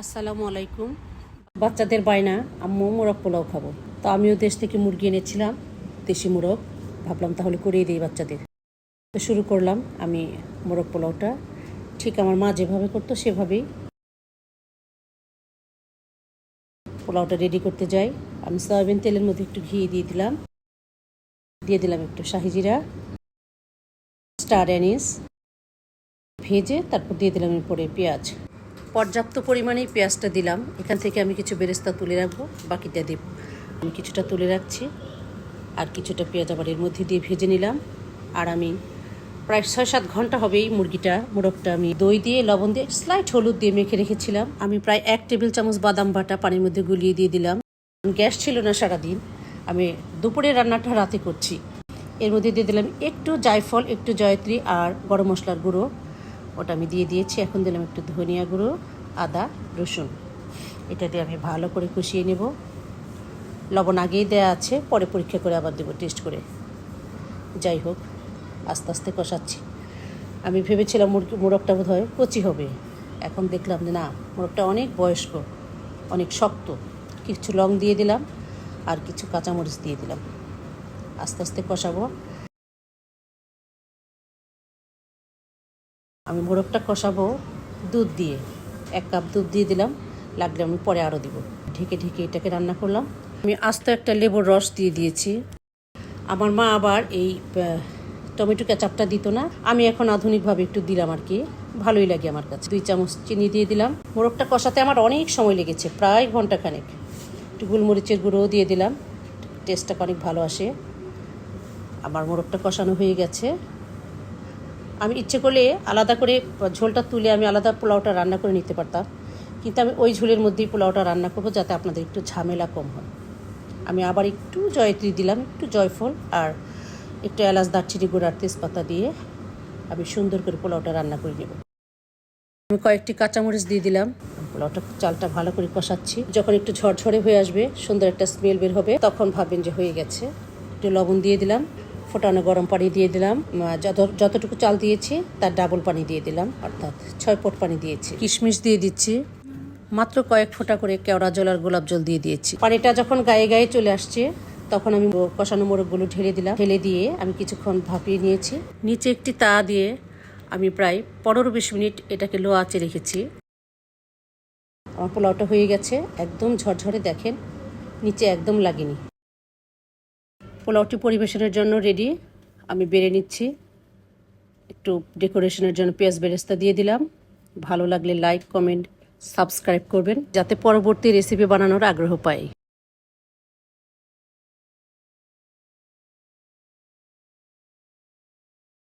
আসসালামু আলাইকুম। বাচ্চাদের বায়না, আম্মু, মোরগ পোলাও খাব। তো আমিও দেশ থেকে মুরগি এনেছিলাম, দেশি মোরগ। ভাবলাম তাহলে করিয়ে দিই বাচ্চাদের। তো শুরু করলাম আমি মোরগ পোলাওটা। ঠিক আমার মা যেভাবে করতো সেভাবেই পোলাওটা রেডি করতে যাই। আমি সয়াবিন তেলের মধ্যে একটু ঘি দিয়ে দিলাম। দিয়ে দিলাম একটু শাহিজিরা স্টার অ্যানিস, ভেজে তারপর দিয়ে দিলাম এরপরে পেঁয়াজ। পর্যাপ্ত পরিমাণেই পেঁয়াজটা দিলাম। এখান থেকে আমি কিছু বেরেস্তা তুলে রাখব, বাকিটা দেব। আমি কিছুটা তুলে রাখছি, আর কিছুটা পেঁয়াজ আবার এর মধ্যে দিয়ে ভেজে নিলাম। আর আমি প্রায় ছয় সাত ঘণ্টা হবে এই মুরগিটা, মোরগটা আমি দই দিয়ে, লবণ দিয়ে স্লাইট হলুদ দিয়ে মেখে রেখেছিলাম। আমি প্রায় এক টেবিল চামচ বাদাম বাটা পানির মধ্যে গুলিয়ে দিয়ে দিলাম। গ্যাস ছিল না সারাদিন। আমি দুপুরের রান্নাটা রাতে করছি। এর মধ্যে দিয়ে দিলাম একটু জায়ফল, একটু জয়ত্রী আর গরম মশলার গুঁড়ো। ওটা আমি দিয়ে দিয়েছি। এখন দিলাম একটু ধনিয়া গুঁড়ো, আদা, রসুন। এটা দিয়ে আমি ভালো করে কষিয়ে নেব। লবণ আগেই দেওয়া আছে, পরে পরীক্ষা করে আবার দেবো টেস্ট করে। যাই হোক, আস্তে আস্তে কষাচ্ছি। আমি ভেবেছিলাম মুরগি, মোরগটা বোধ হয় কচি হবে। এখন দেখলাম যে না, মোরগটা অনেক বয়স্ক, অনেক শক্ত। কিছু লং দিয়ে দিলাম আর কিছু কাঁচামরিচ দিয়ে দিলাম। আস্তে আস্তে কষাবো। আমি মোরগটা কষাবো দুধ দিয়ে। এক কাপ দুধ দিয়ে দিলাম, লাগলে আমি পরে আরও দিব। ঢেকে ঢেকে এটাকে রান্না করলাম। আমি আস্ত একটা লেবুর রস দিয়ে দিয়েছি। আমার মা আবার এই টমেটো কেচাপটা দিত না। আমি এখন আধুনিকভাবে একটু দিলাম আর কি। ভালোই লাগে আমার কাছে। দুই চামচ চিনি দিয়ে দিলাম। মোরগটা কষাতে আমার অনেক সময় লেগেছে, প্রায় ঘন্টাখানেক একটু গোলমরিচের গুঁড়োও দিয়ে দিলাম। টেস্টটা অনেক ভালো আসে। আমার মোরগটা কষানো হয়ে গেছে। আমি ইচ্ছে করলে আলাদা করে ঝোলটা তুলে আমি আলাদা পোলাওটা রান্না করে নিতে পারতাম। কিন্তু আমি ওই ঝোলের মধ্যেই পোলাওটা রান্না করব যাতে আপনাদের একটু ঝামেলা কম হয়। আমি আবার একটু জয়ত্রী দিলাম, একটু জয়ফল আর একটু এলাচ দারচিনি গুঁড়ার তেজপাতা দিয়ে আমি সুন্দর করে পোলাওটা রান্না করে নেব। আমি কয়েকটি কাঁচামরিচ দিয়ে দিলাম। পোলাওটা চালটা ভালো করে কষাচ্ছি। যখন একটু ঝরঝরে হয়ে আসবে, সুন্দর একটা স্মেল বের হবে, তখন ভাববেন যে হয়ে গেছে। একটু লবণ দিয়ে দিলাম। ফোটানো গরম পানি দিয়ে দিলাম। যত, যতটুকু চাল দিয়েছি, তার ডাবল পানি দিয়ে দিলাম, অর্থাৎ ছয় পট পানি দিয়েছি। কিশমিশ দিয়ে দিচ্ছি। মাত্র কয়েক ফোঁটা করে কেওড়া জল আর গোলাপ জল দিয়ে দিয়েছি। পানিটা যখন গায়ে গায়ে চলে আসছে, তখন আমি কষানো মোরগগুলো ঢেলে দিলাম। ঢেলে দিয়ে আমি কিছুক্ষণ ভাপিয়ে নিয়েছি। নিচে একটি তা দিয়ে আমি প্রায় পনেরো বিশ মিনিট এটাকে লো আঁচে রেখেছি। আমার পোলাওটা হয়ে গেছে। একদম ঝরঝরে দেখেন, নিচে একদম লাগেনি। পোলাওটি পরিবেশনের জন্য রেডি আমি বেড়ে নিচ্ছি। একটু ডেকোরেশনের জন্য পেঁয়াজ বেরেস্তা দিয়ে দিলাম। ভালো লাগলে লাইক কমেন্ট সাবস্ক্রাইব করবেন, যাতে পরবর্তী রেসিপি বানানোর আগ্রহ পাই।